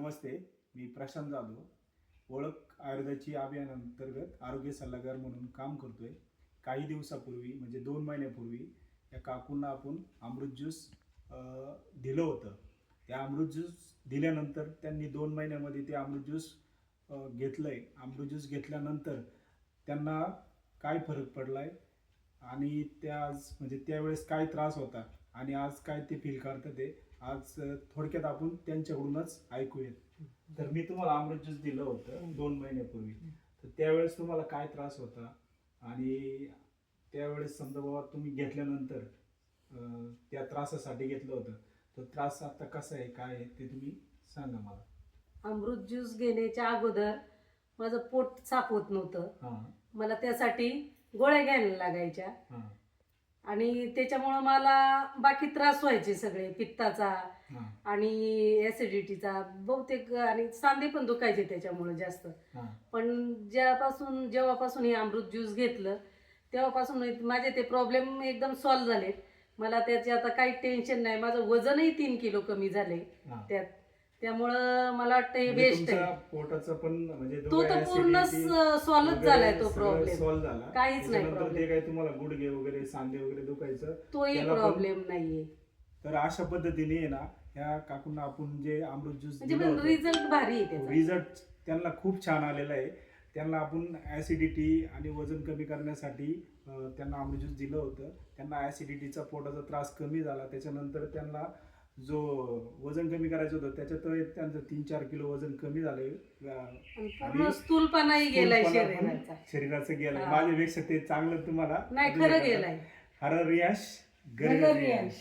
नमस्ते मी प्रशांत जाधव ओळख आयुर्वेदाची अभियानांतर्गत आरोग्य सल्लागार म्हणून काम करतोय. काही दिवसापूर्वी म्हणजे दोन महिन्यापूर्वी या काकूंना आपण अमृत ज्यूस दिलं होतं. त्या अमृत ज्यूस दिल्यानंतर त्यांनी दोन महिन्यामध्ये ते अमृत ज्यूस घेतलं घेतलंय. अमृत ज्यूस घेतल्यानंतर त्यांना काय फरक पडलाय? आणि त्या म्हणजे त्यावेळेस काय त्रास होता? आणि आज काय ते फील करतात ते आज थोडक्यात आपण त्यांच्याकडूनच ऐकूयात. तर मी तुम्हाला अमृत ज्यूस दिलं होतं दोन महिन्यापूर्वी. तर त्यावेळेस तुम्हाला काय त्रास होता? आणि त्यावेळेस समजा बाबा तुम्ही घेतल्यानंतर त्या त्रासासाठी घेतलं होतं. तो त्रास आता कसा आहे काय आहे ते तुम्ही सांगा मला. अमृत ज्यूस घेण्याच्या अगोदर माझं पोट साफ होत नव्हतं. मला त्यासाठी गोळ्या घ्यायला लागायच्या. हां. आणि त्याच्यामुळं मला बाकी त्रास व्हायचे सगळे पित्ताचा हां. आणि ऍसिडिटीचा बहुतेक आणि सांधे पण दुखायचे त्याच्यामुळे जास्त. हां. पण ज्यापासून जेव्हापासून हे अमृत ज्यूस घेतलं तेव्हापासून माझे ते प्रॉब्लेम एकदम सॉल्व्ह झाले मला त्याचे आता काही टेन्शन नाही. माझं वजनही तीन किलो कमी झाले हां. त्यात त्यामुळं मला वाटतं हे म्हणजे बेस्ट आहे. तुमचा पोटाचा पण म्हणजे तो तर पूर्ण सॉल्व्ह झालाय तो प्रॉब्लेम सॉल्व्ह झाला. काहीच नाही त्याच्यानंतर problem. ते काय तुम्हाला गुडघे वगैरे सांधे वगैरे दुखायचं तोही त्याला पण- प्रॉब्लेम नाहीये. तर अशा पद्धतीने आहे ना ह्या काकूंना आपण जे अमृत ज्यूस म्हणजे पण रिझल्ट भारी आहे त्याचा. रिझल्ट त्यांना खूप छान आलेला आहे. त्यांना आपण ऍसिडिटी आणि वजन कमी करण्यासाठी अं, त्यांना अमृत ज्यूस दिलं होतं. त्यांना ऍसिडिटीचा पोटाचा त्रास कमी झाला. त्याच्यानंतर त्यांना जो वजन कमी करायचं होतं त्याच्यात त्यांचं तीन चार किलो वजन कमी झालंय. आणि स्थूलपणाही गेलाय स्थूलपणा पण शरीराचा. शरीराचं गेलंय. हा. माझ्यापेक्षा ते चांगलं तुम्हाला नाही खरं गेलाय. हर रियाश गर गर रियाश रियाश.